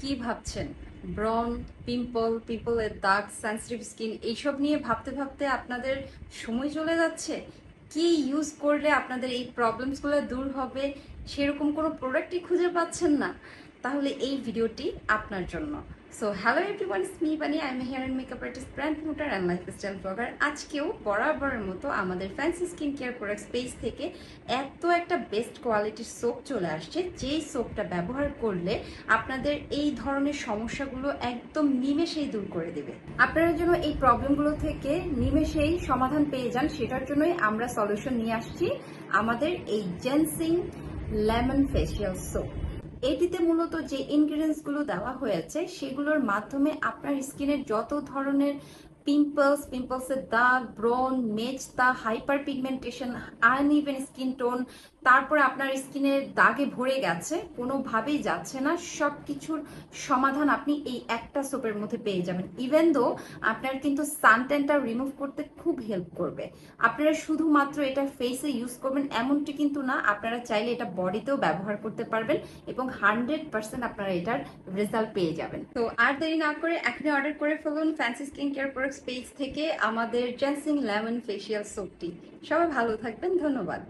কি ভাবছেন? ব্রন পিম্পল পিম্পলের দাগ সেন্সিটিভ স্কিন এইসব নিয়ে ভাবতে ভাবতে আপনাদের সময় চলে যাচ্ছে? কি ইউজ করলে আপনাদের এই প্রবলেমসগুলো দূর হবে? সেরকম কোনো প্রোডাক্টই খুঁজে পাচ্ছেন না? তাহলে এই ভিডিওটি আপনার জন্য। সো হ্যালো এভরিওয়ান স্মি বানি I am hair and makeup artist brand promoter and lifestyle blogger আজকেও বরাবরের মতো আমাদের fancy skin care product space থেকে এত একটা বেস্ট কোয়ালিটির সোপ চলে আসছে, যেই সোপটা ব্যবহার করলে আপনাদের এই ধরনের সমস্যাগুলো একদম নিমেষেই দূর করে দেবে। আপনারা যেন এই প্রবলেমগুলো থেকে নিমেষেই সমাধান পেয়ে যান, সেটার জন্যই আমরা সলিউশন নিয়ে আসছি আমাদের এই জেনসিং লেমন ফেসিয়াল সোপ এটিতে মূলত যে ইনগ্রিডিয়েন্টসগুলো দেওয়া হয়েছে, সেগুলোর মাধ্যমে আপনার স্কিনের যত ধরনের পিম্পলস পিম্পলসের দাগ ব্রন মেজতা hyper pigmentation uneven skin tone তারপরে আপনার স্কিনের দাগে ভরে গেছে, কোনোভাবেই যাচ্ছে না সব কিছুর সমাধান আপনি এই একটা সোপের মধ্যে পেয়ে যাবেন। ইভেন দো আপনার কিন্তু সানট্যানটা রিমুভ করতে খুব হেল্প করবে। আপনারা শুধুমাত্র এটা ফেসে ইউজ করবেন, এমনটি কিন্তু না, আপনারা চাইলে এটা বডিতেও ব্যবহার করতে পারবেন এবং হান্ড্রেড পার্সেন্ট আপনারা এটার রেজাল্ট পেয়ে যাবেন। তো আর দেরি না করে এখনই অর্ডার করে ফেলুন fancy skin care products page থেকে আমাদের জেন্সিং লেমন ফেসিয়াল সোপটি সবাই ভালো থাকবেন, ধন্যবাদ।